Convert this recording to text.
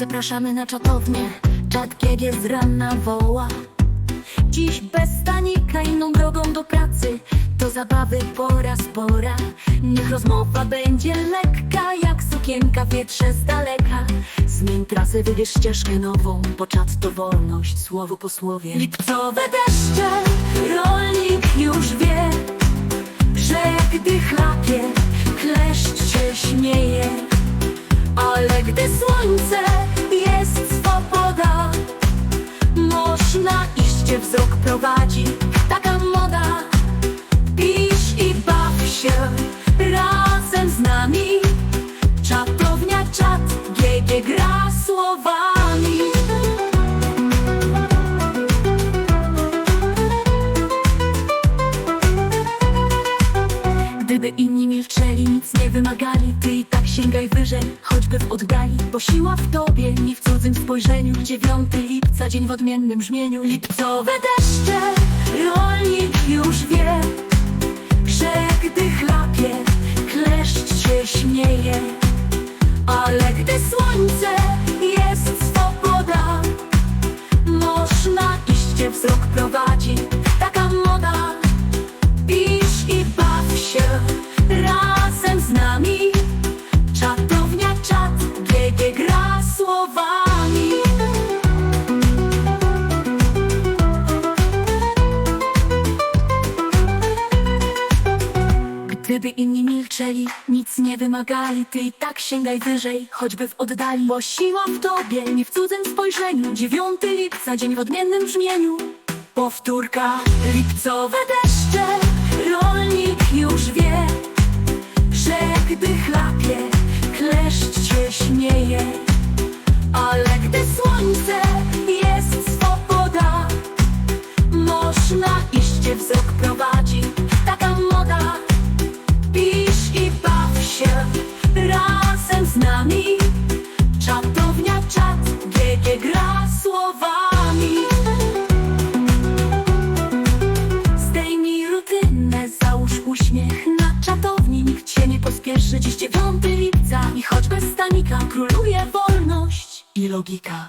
Zapraszamy na czatownię, czat GG z rana woła. Dziś bez stanika inną drogą do pracy. To zabawy pora Niech rozmowa będzie lekka Jak sukienka wietrze z daleka. Zmień trasę, wybierz ścieżkę nową. Bo czat to wolność, słowo po słowie. Lipcowe deszcze, rolnik już wie Że gdy chlapie, kleszcz się śmieje. Ale gdy słońce gdzie wzrok prowadzi. Taka moda Pisz i baw się razem z nami. Czatownia czat, GG gra słowami. Gdyby inni milczeli, nic nie wymagali Ty i tak sięgaj wyżej, choćby w oddali Bo siła w tobie, nie w cudzym spojrzeniu. 9 lipca, dzień w odmiennym brzmieniu. Lipcowe deszcze, rolnik już wie Że gdy chlapie, kleszcz się śmieje. Ale gdy słońce jest swoboda Można iść, gdzie wzrok prowadzi Gdyby inni milczeli, nic nie wymagali Ty i tak sięgaj wyżej, choćby w oddali. Bo siła w tobie, nie w cudzym spojrzeniu. 9 lipca, dzień w odmiennym brzmieniu. Powtórka, lipcowe deszcze uśmiech na czatowni Nikt się nie pospieszy, dziś 9 lipca I choć bez stanika króluje wolność i logika